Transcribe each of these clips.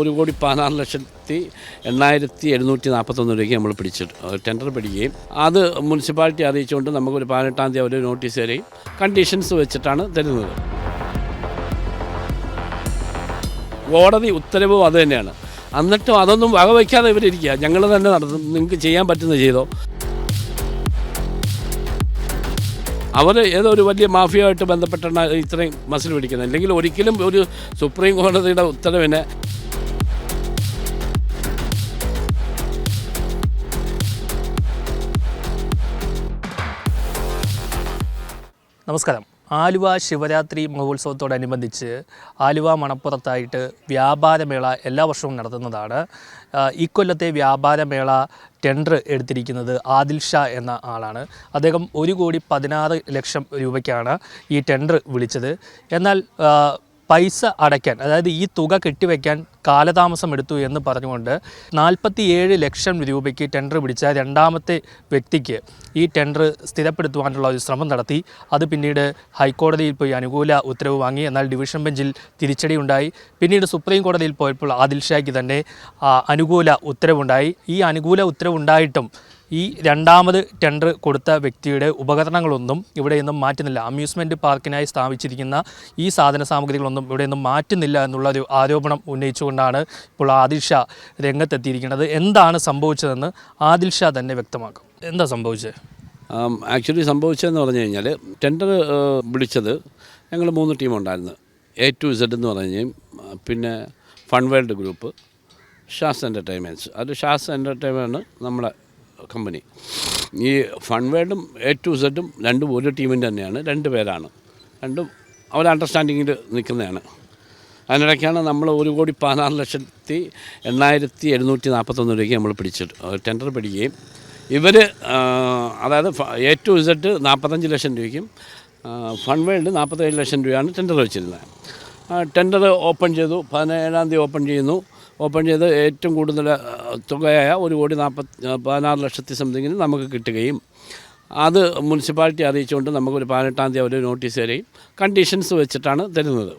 ഒരു കോടി പതിനാറ് ലക്ഷത്തി എണ്ണായിരത്തി എഴുന്നൂറ്റി നാൽപ്പത്തൊന്ന് രൂപയ്ക്ക് നമ്മൾ പിടിച്ചിട്ട് ടെൻഡർ പിടിക്കുകയും അത് മുനിസിപ്പാലിറ്റി അറിയിച്ചുകൊണ്ട് നമുക്കൊരു പതിനെട്ടാം തീയതി അവർ നോട്ടീസ് തരികയും കണ്ടീഷൻസ് വെച്ചിട്ടാണ് തരുന്നത്. കോടതി ഉത്തരവും അത് തന്നെയാണ്. എന്നിട്ടും അതൊന്നും വകവയ്ക്കാതെ ഇവരിയ്ക്കുക ഞങ്ങൾ തന്നെ നടത്തും നിങ്ങൾക്ക് ചെയ്യാൻ പറ്റുന്ന ചെയ്തോ. അവർ ഏതോ ഒരു വലിയ മാഫിയമായിട്ട് ബന്ധപ്പെട്ടാണ് ഇത്രയും മസിൽ പിടിക്കുന്നത്. അല്ലെങ്കിൽ ഒരിക്കലും ഒരു സുപ്രീം കോടതിയുടെ ഉത്തരവിനെ നമസ്കാരം. ആലുവ ശിവരാത്രി മഹോത്സവത്തോടനുബന്ധിച്ച് ആലുവ മണപ്പുറത്തായിട്ട് വ്യാപാരമേള എല്ലാ വർഷവും നടത്തുന്നതാണ്. ഇക്കൊല്ലത്തെ വ്യാപാരമേള ടെൻഡർ എടുത്തിരിക്കുന്നത് ആദിൽ ഷാ എന്ന ആളാണ്. അദ്ദേഹം ഒരു കോടി പതിനാറ് ലക്ഷം രൂപയ്ക്കാണ് ഈ ടെൻഡർ വിളിച്ചത്. എന്നാൽ പൈസ അടയ്ക്കാൻ അതായത് ഈ തുക കെട്ടിവെക്കാൻ കാലതാമസം എടുത്തു എന്ന് പറഞ്ഞുകൊണ്ട് നാൽപ്പത്തിയേഴ് ലക്ഷം രൂപയ്ക്ക് ടെൻഡർ പിടിച്ച രണ്ടാമത്തെ വ്യക്തിക്ക് ഈ ടെൻഡർ സ്ഥിരപ്പെടുത്തുവാനുള്ള ഒരു ശ്രമം നടത്തി. അത് പിന്നീട് ഹൈക്കോടതിയിൽ പോയി അനുകൂല ഉത്തരവ് വാങ്ങി. എന്നാൽ ഡിവിഷൻ ബെഞ്ചിൽ തിരിച്ചടി ഉണ്ടായി പിന്നീട് സുപ്രീം കോടതിയിൽ പോയപ്പോൾ ആദിൽ ഷായ്ക്ക് തന്നെ അനുകൂല ഉത്തരവുണ്ടായി. ഈ അനുകൂല ഉത്തരവുണ്ടായിട്ടും ഈ രണ്ടാമത് ടെൻഡർ കൊടുത്ത വ്യക്തിയുടെ ഉപകരണങ്ങളൊന്നും ഇവിടെ നിന്നും മാറ്റുന്നില്ല. അമ്യൂസ്മെന്റ് പാർക്കിനായി സ്ഥാപിച്ചിരിക്കുന്ന ഈ സാധന സാമഗ്രികളൊന്നും ഇവിടെ നിന്നും മാറ്റുന്നില്ല എന്നുള്ള ഒരു ആരോപണം ഉന്നയിച്ചുകൊണ്ടാണ് ഇപ്പോൾ ആദിൽ ഷാ രംഗത്തെത്തിയിരിക്കുന്നത്. എന്താണ് സംഭവിച്ചതെന്ന് ആദിൽ ഷാ തന്നെ വ്യക്തമാക്കും. എന്താ സംഭവിച്ചത്? ആക്ച്വലി സംഭവിച്ചതെന്ന് പറഞ്ഞു കഴിഞ്ഞാൽ ടെൻഡർ വിളിച്ചത് ഞങ്ങൾ മൂന്ന് ടീമുണ്ടായിരുന്നു. എ ടു ഇസഡ് എന്ന് പറഞ്ഞു പിന്നെ fun world group Shaz entertainments അത് ഷാസ് എന്റർടൈൻമെന്റ് നമ്മുടെ കമ്പനി ഈ ഫൺ വേൾഡും എ ടു സെഡും രണ്ടും ഒരു ടീമിന്റെ തന്നെയാണ്. രണ്ട് പേരാണ്. രണ്ടും അവർ അണ്ടർസ്റ്റാൻഡിങ്ങിൽ നിൽക്കുന്നതാണ്. അതിനിടയ്ക്കാണ് നമ്മൾ ഒരു കോടി പതിനാറ് ലക്ഷത്തി എണ്ണായിരത്തി എഴുന്നൂറ്റി നാൽപ്പത്തൊന്ന് രൂപയ്ക്ക് നമ്മൾ പിടിച്ചിട്ട് ടെൻഡർ പിടിക്കുകയും ഇവർ അതായത് എ ടു ഇസഡ് നാൽപ്പത്തഞ്ച് ലക്ഷം രൂപയ്ക്കും ഫൺ വേൾഡ് നാൽപ്പത്തേഴ് ലക്ഷം രൂപയാണ് ടെൻഡർ വെച്ചിരുന്നത്. ടെൻഡർ ഓപ്പൺ ചെയ്തു. പതിനേഴാം തീയതി ഓപ്പൺ ചെയ്യുന്നു. ഓപ്പൺ ചെയ്ത് ഏറ്റവും കൂടുതൽ തുകയായ ഒരു കോടി നാൽപ്പത്തി പതിനാറ് ലക്ഷത്തി സംതിങ്ങിന് നമുക്ക് കിട്ടുകയും അത് മുനിസിപ്പാലിറ്റി അറിയിച്ചുകൊണ്ട് നമുക്കൊരു പതിനെട്ടാം തീയതി അവർ നോട്ടീസ് തരികയും കണ്ടീഷൻസ് വെച്ചിട്ടാണ് തരുന്നത്.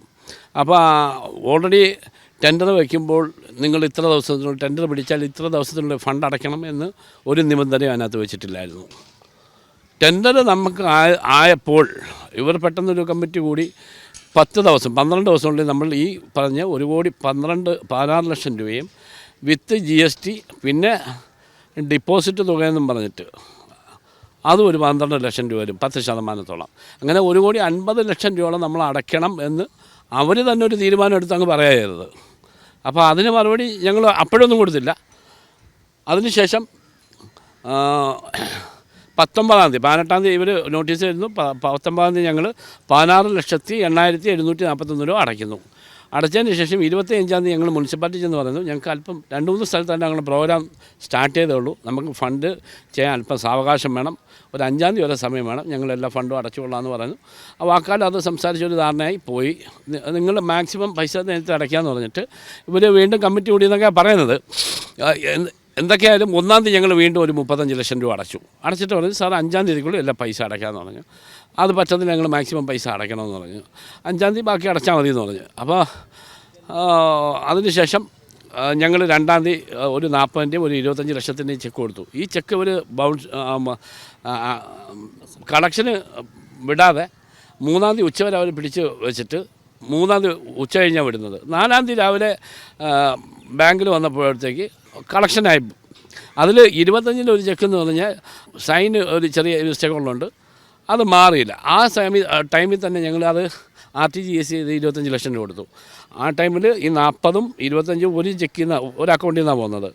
അപ്പോൾ ഓൾറെഡി ടെൻഡർ വയ്ക്കുമ്പോൾ നിങ്ങൾ ഇത്ര ദിവസത്തിനുള്ളിൽ ടെൻഡർ പിടിച്ചാൽ ഇത്ര ദിവസത്തിനുള്ളിൽ ഫണ്ട് അടയ്ക്കണം എന്ന് ഒരു നിബന്ധനയും അതിനകത്ത് വെച്ചിട്ടില്ലായിരുന്നു. ടെൻഡർ നമുക്ക് ആയപ്പോൾ ഇവർ പെട്ടെന്നൊരു കമ്മിറ്റി കൂടി പത്ത് ദിവസം പന്ത്രണ്ട് കൊണ്ട് നമ്മൾ ഈ പറഞ്ഞ ഒരു കോടി പന്ത്രണ്ട് പതിനാറ് ലക്ഷം രൂപയും വിത്ത് ജി എസ് ടി പിന്നെ ഡിപ്പോസിറ്റ് തുകയെന്നും പറഞ്ഞിട്ട് അതും ഒരു പന്ത്രണ്ട് ലക്ഷം രൂപ വരും പത്ത് ശതമാനത്തോളം. അങ്ങനെ ഒരു കോടി അൻപത് ലക്ഷം രൂപയോളം നമ്മൾ അടയ്ക്കണം എന്ന് അവർ തന്നെ ഒരു തീരുമാനം എടുത്ത് അങ്ങ് പറയായിരുന്നത് അപ്പോൾ അതിന് മറുപടി ഞങ്ങൾ അപ്പോഴൊന്നും കൊടുത്തില്ല. അതിനുശേഷം പത്തൊമ്പതാം തീയതി പതിനെട്ടാം തീയതി ഇവർ നോട്ടീസ് തരുന്നു. പത്തൊമ്പതാം തീയതി ഞങ്ങൾ പതിനാറ് ലക്ഷത്തി എണ്ണായിരത്തി എഴുന്നൂറ്റി നാൽപ്പത്തൊന്ന് രൂപ അടയ്ക്കുന്നു. അടച്ചതിന് ശേഷം ഇരുപത്തി അഞ്ചാം തീയതി ഞങ്ങൾ മുനിസിപ്പാലിറ്റി ചെന്ന് പറയുന്നു ഞങ്ങൾക്ക് അല്പം രണ്ട് മൂന്ന് സ്ഥലത്താണ് ഞങ്ങൾ പ്രോഗ്രാം സ്റ്റാർട്ട് ചെയ്തേ ഉള്ളൂ. നമുക്ക് ഫണ്ട് ചെയ്യാൻ അല്പം സാവകാശം വേണം. ഒരു അഞ്ചാം തീയതി വരെ സമയം വേണം. ഞങ്ങൾ എല്ലാ ഫണ്ടും അടച്ചുകൊള്ളാമെന്ന് പറഞ്ഞു ആ വാക്കാൽ അത് സംസാരിച്ചൊരു ധാരണയായി പോയി. നിങ്ങൾ മാക്സിമം പൈസ നേരത്തെ അടയ്ക്കാമെന്ന് പറഞ്ഞിട്ട് ഇവർ വീണ്ടും കമ്മിറ്റി കൂടിയെന്നൊക്കെ പറയുന്നത്. ആ, എന്ത്- എന്തൊക്കെയായാലും ഒന്നാം തീയതി ഞങ്ങൾ വീണ്ടും ഒരു മുപ്പത്തഞ്ച് ലക്ഷം രൂപ അടച്ചു. അടച്ചിട്ട് പറഞ്ഞു സാർ അഞ്ചാം തീയതിക്കുള്ളിൽ എല്ലാ പൈസ അടയ്ക്കാമെന്ന് പറഞ്ഞു. അത് പറ്റത്തില്ല ഞങ്ങൾ മാക്സിമം പൈസ അടയ്ക്കണമെന്ന് പറഞ്ഞു. അഞ്ചാം തീയതി ബാക്കി അടച്ചാൽ മതി എന്ന് പറഞ്ഞു. അപ്പോൾ അതിനുശേഷം ഞങ്ങൾ രണ്ടാം തീയതി ഒരു നാൽപ്പതിന്റെയും ഒരു ഇരുപത്തഞ്ച് ലക്ഷത്തിന്റെയും ചെക്ക് കൊടുത്തു. ഈ ചെക്ക് ഒരു ബൗൺസ് കളക്ഷന് വിടാതെ മൂന്നാം തീയതി ഉച്ചവരെ അവർ പിടിച്ച് വെച്ചിട്ട് മൂന്നാം തീയതി ഉച്ച കഴിഞ്ഞാണ് വിടുന്നത്. നാലാം തീയതി രാവിലെ ബാങ്കിൽ വന്നപ്പോഴത്തേക്ക് കളക്ഷനായി അതിൽ ഇരുപത്തഞ്ചിന്റെ ഒരു ചെക്ക് എന്ന് പറഞ്ഞാൽ സൈന് ഒരു ചെറിയ മിസ്റ്റേക്കുകളുണ്ട് അത് മാറിയില്ല. ആ സമയ ടൈമിൽ തന്നെ ഞങ്ങൾ അത് ആർ ടി ജി എസ് ചെയ്ത് ഇരുപത്തഞ്ച് ലക്ഷം രൂപ കൊടുത്തു. ആ ടൈമിൽ ഈ നാൽപ്പതും ഇരുപത്തഞ്ചും ഒരു ചെക്കിൽ നിന്ന് ഒരു അക്കൗണ്ടിൽ നിന്നാണ് പോകുന്നത്.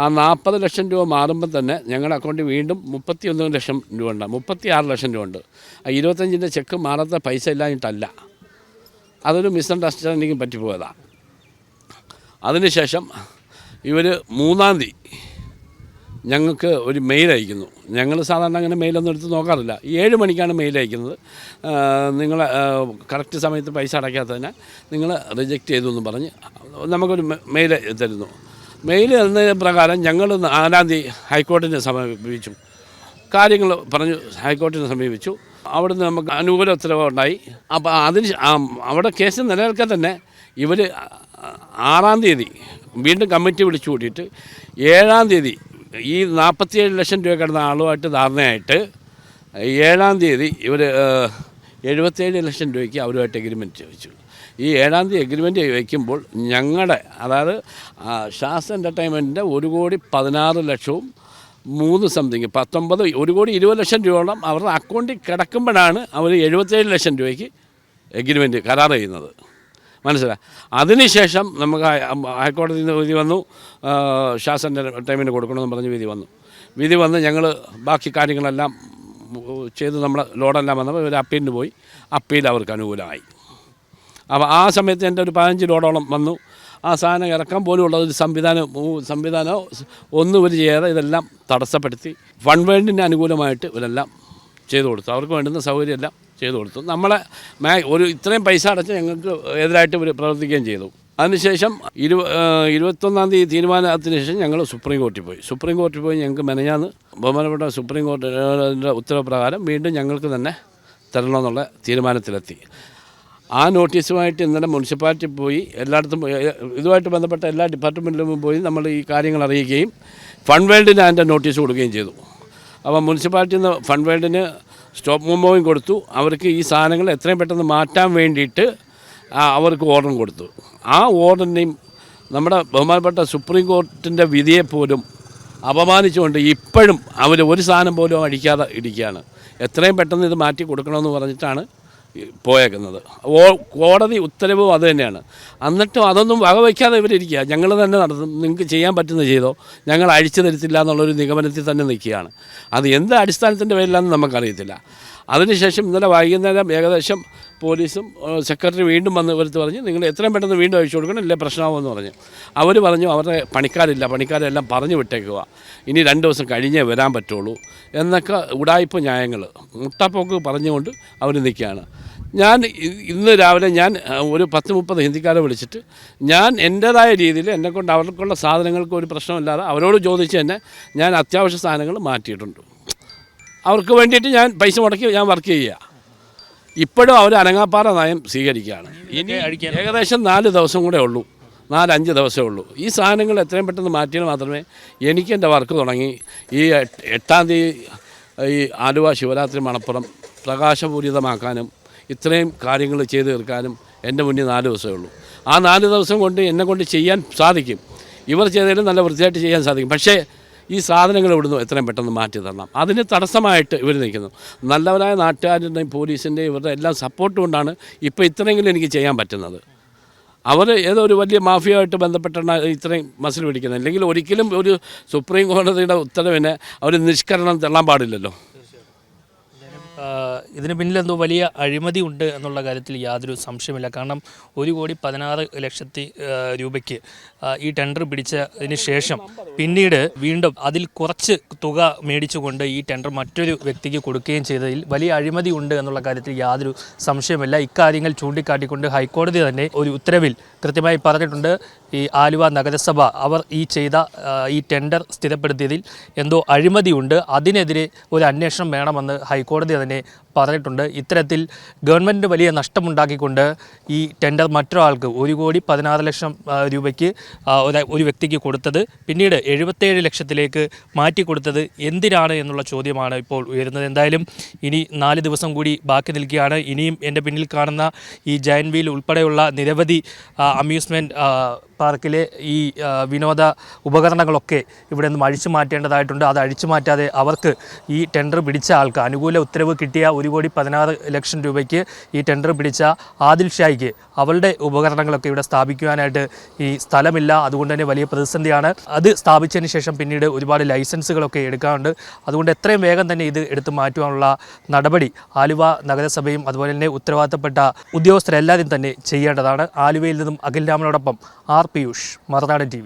ആ നാൽപ്പത് ലക്ഷം രൂപ മാറുമ്പോൾ തന്നെ ഞങ്ങളുടെ അക്കൗണ്ടിൽ വീണ്ടും മുപ്പത്തി ഒന്ന് ലക്ഷം രൂപ ഉണ്ട്. മുപ്പത്തി ആറ് ലക്ഷം രൂപ ഉണ്ട്. ആ ഇരുപത്തഞ്ചിന്റെ ചെക്ക് മാറാത്ത പൈസ ഇല്ലാഞ്ഞിട്ടല്ല. അതൊരു മിസ്അണ്ടർസ്റ്റാൻഡിങ് പറ്റിപ്പോയതാണ് അതിനുശേഷം ഇവർ മൂന്നാം തീയതി ഞങ്ങൾക്ക് ഒരു മെയിൽ അയക്കുന്നു. ഞങ്ങൾ സാധാരണ അങ്ങനെ മെയിലൊന്നും എടുത്ത് നോക്കാറില്ല. ഏഴ് മണിക്കാണ് മെയിൽ അയക്കുന്നത്. നിങ്ങൾ കറക്റ്റ് സമയത്ത് പൈസ അടയ്ക്കാത്തതിന് നിങ്ങൾ റിജക്റ്റ് ചെയ്തു എന്ന് പറഞ്ഞ് നമുക്കൊരു മെയിൽ തരുന്നു. മെയിൽ തന്നതിന് പ്രകാരം ഞങ്ങൾ നാലാം തീയതി ഹൈക്കോടതിനെ സമീപിച്ചു. കാര്യങ്ങൾ പറഞ്ഞു ഹൈക്കോടതിനെ സമീപിച്ചു. അവിടുന്ന് നമുക്ക് അനുകൂല ഉത്തരവ് ഉണ്ടായി അപ്പോൾ അതിന് അവിടെ കേസ് നിലനിൽക്കാൻ തന്നെ ഇവർ ആറാം തീയതി വീണ്ടും കമ്മിറ്റി വിളിച്ചു കൂട്ടിയിട്ട് ഏഴാം തീയതി ഈ നാൽപ്പത്തിയേഴ് ലക്ഷം രൂപ കിടന്ന ആളുമായിട്ട് ധാരണയായിട്ട് ഏഴാം തീയതി ഇവർ എഴുപത്തേഴ് ലക്ഷം രൂപയ്ക്ക് അവരുമായിട്ട് എഗ്രിമെന്റ് ചോദിച്ചു. ഈ ഏഴാം തീയതി എഗ്രിമെന്റ് വയ്ക്കുമ്പോൾ ഞങ്ങളുടെ അതായത് ശാസ്ത്ര എന്റർടൈൻമെന്റിന്റെ ഒരു കോടി പതിനാറ് ലക്ഷവും മൂന്ന് സംതിങ് പത്തൊമ്പത് ഒരു കോടി ഇരുപത് ലക്ഷം രൂപയോളം അവരുടെ അക്കൗണ്ടിൽ കിടക്കുമ്പോഴാണ് അവർ എഴുപത്തേഴ് ലക്ഷം രൂപയ്ക്ക് എഗ്രിമെന്റ് കരാർ ചെയ്യുന്നത്. മനസ്സിലായി അതിനുശേഷം നമുക്ക് ഹൈക്കോടതിയിൽ നിന്ന് വിധി വന്നു. ആ, ടൈമിന് കൊടുക്കണമെന്ന് പറഞ്ഞ് വിധി വന്നു. വിധി വന്ന് ഞങ്ങൾ ബാക്കി കാര്യങ്ങളെല്ലാം ചെയ്ത് നമ്മൾ ലോഡെല്ലാം വന്നപ്പോൾ ഇവർ അപ്പീലിന് പോയി. അപ്പീൽ അവർക്ക് അനുകൂലമായി. അപ്പോൾ ആ സമയത്ത് എന്റെ ഒരു പതിനഞ്ച് ലോഡോളം വന്നു. ആ സാധനം ഇറക്കാൻ പോലും ഉള്ള ഒരു സംവിധാനം സംവിധാനം ഒന്നും ഒരു ചെയ്യാതെ ഇതെല്ലാം തടസ്സപ്പെടുത്തി ഫൺ വേണ്ടിന് അനുകൂലമായിട്ട് ഇവരെല്ലാം ചെയ്തു കൊടുത്തു. അവർക്ക് വേണ്ടുന്ന സൗകര്യമെല്ലാം ചെയ്തു കൊടുത്തു. നമ്മളെ മാ ഒരു ഇത്രയും പൈസ അടച്ച് ഞങ്ങൾക്ക് എതിരായിട്ട് പ്രവർത്തിക്കുകയും ചെയ്തു. അതിനുശേഷം ഇരു ഇരുപത്തൊന്നാം തീയതി തീരുമാനത്തിന് ശേഷം ഞങ്ങൾ സുപ്രീം കോർട്ടിൽ പോയി. സുപ്രീം കോർട്ടിൽ പോയി ഞങ്ങൾക്ക് മെനഞ്ഞാന്ന് ബഹുമാനപ്പെട്ട സുപ്രീം കോർട്ടിന്റെ ഉത്തരവ് പ്രകാരം വീണ്ടും ഞങ്ങൾക്ക് തന്നെ തരണമെന്നുള്ള തീരുമാനത്തിലെത്തി. ആ നോട്ടീസുമായിട്ട് ഇന്നലെ മുനിസിപ്പാലിറ്റി പോയി എല്ലായിടത്തും ഇതുമായിട്ട് ബന്ധപ്പെട്ട എല്ലാ ഡിപ്പാർട്ട്മെന്റിലും പോയി നമ്മൾ ഈ കാര്യങ്ങൾ അറിയിക്കുകയും ഫണ്ട് വേൾഡിന് അതിന്റെ നോട്ടീസ് കൊടുക്കുകയും ചെയ്തു. അപ്പോൾ മുനിസിപ്പാലിറ്റിയിൽ നിന്ന് ഫണ്ട് വേൾഡിന് സ്റ്റോപ്പ് മുമ്പോയും കൊടുത്തു. അവർക്ക് ഈ സാധനങ്ങൾ എത്രയും പെട്ടെന്ന് മാറ്റാൻ വേണ്ടിയിട്ട് അവർക്ക് ഓർഡർ കൊടുത്തു. ആ ഓർഡറിനെയും നമ്മുടെ ബഹുമാനപ്പെട്ട സുപ്രീം കോർട്ടിന്റെ വിധിയെ പോലും അപമാനിച്ചുകൊണ്ട് ഇപ്പോഴും അവർ ഒരു സാധനം പോലും അടിക്കാതെ ഇടിക്കുകയാണ് എത്രയും പെട്ടെന്ന് ഇത് മാറ്റി കൊടുക്കണമെന്ന് പറഞ്ഞിട്ടാണ് പോയേക്കുന്നത്. കോടതി ഉത്തരവും അത് തന്നെയാണ്. എന്നിട്ടും അതൊന്നും വകവയ്ക്കാതെ ഇവരിയ്ക്കുക ഞങ്ങൾ തന്നെ നടത്തും നിങ്ങൾക്ക് ചെയ്യാൻ പറ്റുന്ന ചെയ്തോ ഞങ്ങൾ അഴിച്ചു തരത്തില്ല എന്നുള്ളൊരു നിഗമനത്തിൽ തന്നെ നിൽക്കുകയാണ്. അത് എന്ത് അടിസ്ഥാനത്തിന്റെ പേരിലാണെന്ന് നമുക്കറിയത്തില്ല. അതിനുശേഷം ഇന്നലെ വൈകുന്നേരം ഏകദേശം പോലീസും സെക്രട്ടറി വീണ്ടും വന്ന് ഇവരത്ത് പറഞ്ഞ് നിങ്ങൾ എത്രയും പെട്ടെന്ന് വീണ്ടും അയച്ചു കൊടുക്കണം ഇല്ലേ പ്രശ്നമാകുമെന്ന് പറഞ്ഞു. അവർ പറഞ്ഞു അവരുടെ പണിക്കാരില്ല പണിക്കാരെല്ലാം പറഞ്ഞു വിട്ടേക്കുക. ഇനി രണ്ട് ദിവസം കഴിഞ്ഞേ വരാൻ പറ്റുള്ളൂ. എന്നൊക്കെ ഉടായ്പ ന്യായങ്ങൾ മുട്ടപ്പോക്ക് പറഞ്ഞുകൊണ്ട് അവർ നിൽക്കുകയാണ്. ഞാൻ ഇന്ന് രാവിലെ ഞാൻ ഒരു പത്ത് മുപ്പത് ഹിന്ദിക്കാരെ വിളിച്ചിട്ട് ഞാൻ എന്റേതായ രീതിയിൽ എന്നെക്കൊണ്ട് അവർക്കുള്ള സാധനങ്ങൾക്ക് ഒരു പ്രശ്നമില്ലാതെ അവരോട് ചോദിച്ച് തന്നെ ഞാൻ അത്യാവശ്യ സാധനങ്ങൾ മാറ്റിയിട്ടുണ്ട്. അവർക്ക് വേണ്ടിയിട്ട് ഞാൻ പൈസ മുടക്കി ഞാൻ വർക്ക് ചെയ്യുക. ഇപ്പോഴും അവർ അനങ്ങാപ്പാറ നയം സ്വീകരിക്കുകയാണ്. ഇനി ഏകദേശം നാല് ദിവസം കൂടെ ഉള്ളൂ. നാലഞ്ച് ദിവസമേ ഉള്ളൂ. ഈ സാധനങ്ങൾ എത്രയും പെട്ടെന്ന് മാറ്റിയാൽ മാത്രമേ എനിക്ക് എന്റെ വർക്ക് തുടങ്ങി. ഈ എട്ടാം തീയതി ഈ ആലുവ ശിവരാത്രി മണപ്പുറം പ്രകാശപൂരിതമാക്കാനും ഇത്രയും കാര്യങ്ങൾ ചെയ്തു തീർക്കാനും എന്റെ മുന്നിൽ നാല് ദിവസമേ ഉള്ളൂ. ആ നാല് ദിവസം കൊണ്ട് എന്നെ കൊണ്ട് ചെയ്യാൻ സാധിക്കും. ഇവർ ചെയ്തതിലും നല്ല വൃത്തിയായിട്ട് ചെയ്യാൻ സാധിക്കും. പക്ഷേ ഈ സാധനങ്ങൾ ഇവിടുന്ന് എത്രയും പെട്ടെന്ന് മാറ്റി തരണം. അതിന് തടസ്സമായിട്ട് ഇവർ നിൽക്കുന്നു. നല്ലവരായ നാട്ടുകാരുടെയും പോലീസിന്റെയും ഇവരുടെ എല്ലാം സപ്പോർട്ട് കൊണ്ടാണ് ഇപ്പോൾ ഇത്രയെങ്കിലും എനിക്ക് ചെയ്യാൻ പറ്റുന്നത്. അവർ ഏതോ ഒരു വലിയ മാഫിയായിട്ട് ബന്ധപ്പെട്ടാണ് ഇത്രയും മസിൽ പിടിക്കുന്നത്. അല്ലെങ്കിൽ ഒരിക്കലും ഒരു സുപ്രീം കോടതിയുടെ ഉത്തരവിനെ അവർ നിഷ്കരണം തള്ളാൻ പാടില്ലല്ലോ. ഇതിന് പിന്നിൽ എന്തോ വലിയ അഴിമതി ഉണ്ട് എന്നുള്ള കാര്യത്തിൽ യാതൊരു സംശയമില്ല കാരണം ഒരു കോടി പതിനാറ് ലക്ഷത്തി രൂപയ്ക്ക് ഈ ടെൻഡർ പിടിച്ചതിന് ശേഷം പിന്നീട് വീണ്ടും അതിൽ കുറച്ച് തുക മേടിച്ചുകൊണ്ട് ഈ ടെൻഡർ മറ്റൊരു വ്യക്തിക്ക് കൊടുക്കുകയും ചെയ്തതിൽ വലിയ അഴിമതി ഉണ്ട് എന്നുള്ള കാര്യത്തിൽ യാതൊരു സംശയമില്ല ഇക്കാര്യങ്ങൾ ചൂണ്ടിക്കാട്ടിക്കൊണ്ട് ഹൈക്കോടതി തന്നെ ഒരു ഉത്തരവിൽ കൃത്യമായി പറഞ്ഞിട്ടുണ്ട്. ഈ ആലുവ നഗരസഭ അവർ ഈ ചെയ്ത ഈ ടെൻഡർ സ്ഥിരപ്പെടുത്തിയതിൽ എന്തോ അഴിമതിയുണ്ട്. അതിനെതിരെ ഒരു അന്വേഷണം വേണമെന്ന് ഹൈക്കോടതി തന്നെ പറഞ്ഞിട്ടുണ്ട്. ഇത്തരത്തിൽ ഗവൺമെന്റ് വലിയ നഷ്ടമുണ്ടാക്കിക്കൊണ്ട് ഈ ടെൻഡർ മറ്റൊരാൾക്ക് ഒരു കോടി പതിനാറ് ലക്ഷം രൂപയ്ക്ക് ഒരു വ്യക്തിക്ക് കൊടുത്തത് പിന്നീട് എഴുപത്തേഴ് ലക്ഷത്തിലേക്ക് മാറ്റി കൊടുത്തത് എന്തിനാണ് എന്നുള്ള ചോദ്യമാണ് ഇപ്പോൾ ഉയരുന്നത്. എന്തായാലും ഇനി നാല് ദിവസം കൂടി ബാക്കി നിൽക്കുകയാണ്. ഇനിയും എന്റെ പിന്നിൽ കാണുന്ന ഈ ജയൻ വീൽ ഉൾപ്പെടെയുള്ള നിരവധി അമ്യൂസ്മെന്റ് പാർക്കിലെ ഈ വിനോദ ഉപകരണങ്ങളൊക്കെ ഇവിടെ നിന്നും അഴിച്ചു മാറ്റേണ്ടതായിട്ടുണ്ട്. അത് അഴിച്ചു മാറ്റാതെ അവർക്ക് ഈ ടെൻഡർ പിടിച്ച ആൾക്ക് അനുകൂല ഉത്തരവ് കിട്ടിയ ഒരു കോടി പതിനാറ് ലക്ഷം രൂപയ്ക്ക് ഈ ടെൻഡർ പിടിച്ച ആദിൽ ഷായിക്ക് അവളുടെ ഉപകരണങ്ങളൊക്കെ ഇവിടെ സ്ഥാപിക്കുവാനായിട്ട് ഈ സ്ഥലമില്ല. അതുകൊണ്ട് തന്നെ വലിയ പ്രതിസന്ധിയാണ്. അത് സ്ഥാപിച്ചതിന് ശേഷം പിന്നീട് ഒരുപാട് ലൈസൻസുകളൊക്കെ എടുക്കാറുണ്ട്. അതുകൊണ്ട് എത്രയും വേഗം തന്നെ ഇത് എടുത്തു മാറ്റുവാനുള്ള നടപടി ആലുവ നഗരസഭയും അതുപോലെ തന്നെ ഉത്തരവാദിത്തപ്പെട്ട ഉദ്യോഗസ്ഥരെല്ലാവരും തന്നെ ചെയ്യേണ്ടതാണ്. ആലുവയിൽ നിന്നും അഖിൽ രാമനോടൊപ്പം ആർ പിയൂഷ് മറുനാടൻ ടി